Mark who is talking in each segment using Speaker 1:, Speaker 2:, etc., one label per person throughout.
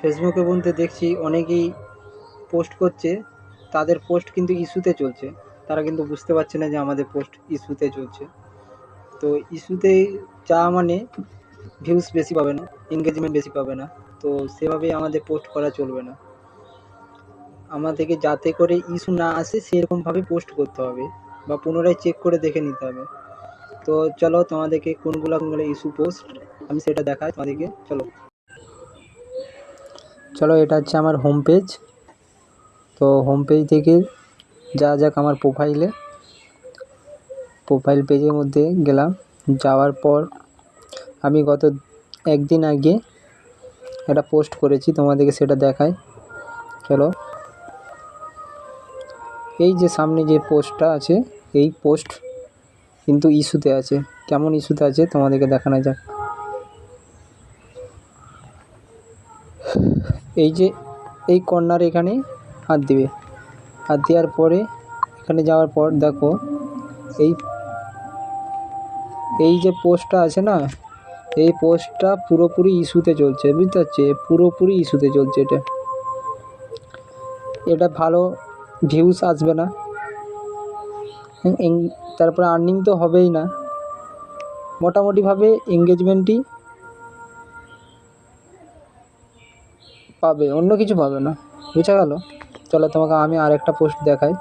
Speaker 1: ফেসবুকে বলতে দেখছি অনেকেই পোস্ট করছে, তাদের পোস্ট কিন্তু ইস্যুতে চলছে। তারা কিন্তু বুঝতে পারছে না যে আমাদের পোস্ট ইস্যুতে চলছে। তো ইস্যুতে যাওয়া মানে ভিউজ বেশি পাবে না এনগেজমেন্ট বেশি পাবে না। তো সেভাবে আমাদের পোস্ট করা চলবে না। আমাদেরকে যাতে করে ইস্যু না আসে, সেরকমভাবে পোস্ট করতে হবে বা পুনরায় চেক করে দেখে নিতে হবে। তো চলো তোমাদেরকে কোনগুলো কোনগুলো ইস্যু পোস্ট আমি সেটা দেখাই তোমাদেরকে। চলো। চলো এটা হচ্ছে আমার হোম পেজ তো হোম পেজ থেকে যা যাক আমার প্রোফাইলে প্রোফাইল পেজের মধ্যে গেলাম। যাওয়ার পর আমি গত একদিন আগে একটা পোস্ট করেছি, তোমাদেরকে সেটা দেখাই। চলো। এই যে সামনে যে পোস্টটা আছে, এই পোস্ট কিন্তু ইস্যুতে আছে। কেমন ইস্যুতে আছে, তোমাদেরকে দেখানো যাক। এই যে, এই কর্নার এখানে হাত দিবে। হাত দেওয়ার পরে, এখানে যাওয়ার পর দেখো, এই এই যে পোস্টটা আছে না, এই পোস্টটা পুরোপুরি ইস্যুতে চলছে, বুঝতে পারছি? পুরোপুরি ইস্যুতে চলছে এটা। এটা ভালো ভিউস আসবে না। তারপরে আর্নিং তো হবেই না। মোটামুটিভাবে এঙ্গেজমেন্টই পাবে, অন্য কিছু পাবে না। বুঝা গেল? চলো তোমাকে আমি আর একটা পোস্ট দেখাই।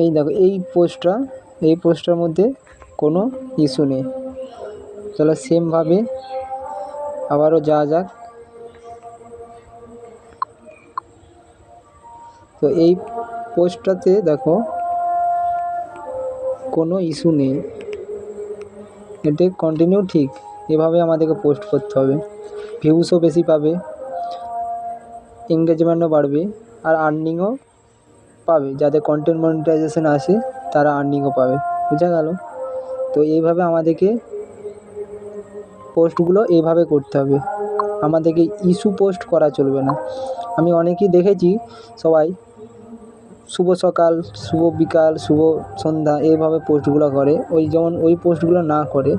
Speaker 1: এই দেখো, এই পোস্টটা এই পোস্টটার মধ্যে কোনো ইস্যু নেই। চলো সেমভাবে আবারও যাওয়া যাক। তো এই পোস্টটাতে দেখো, কোনো ইস্যু নেই। এতে কন্টিনিউ ঠিক এভাবে আমাদেরকে পোস্ট করতে হবে। ভিউসও বেশি পাবে এঙ্গেজমেন্টও বাড়বে আর আর্নিংও পাবে। যাদের কন্টেন্ট মনিটাইজেশন আসে, তারা আর্নিংও পাবে। বোঝা গেল? তো এইভাবে আমাদেরকে পোস্টগুলো এইভাবে করতে হবে। আমাদেরকে ইস্যু পোস্ট করা চলবে না। আমি অনেকেই দেখেছি সবাই শুভ সকাল, শুভ বিকাল, শুভ সন্ধ্যা, এইভাবে পোস্টগুলো করে। ওই যেমন ওই পোস্টগুলো না করে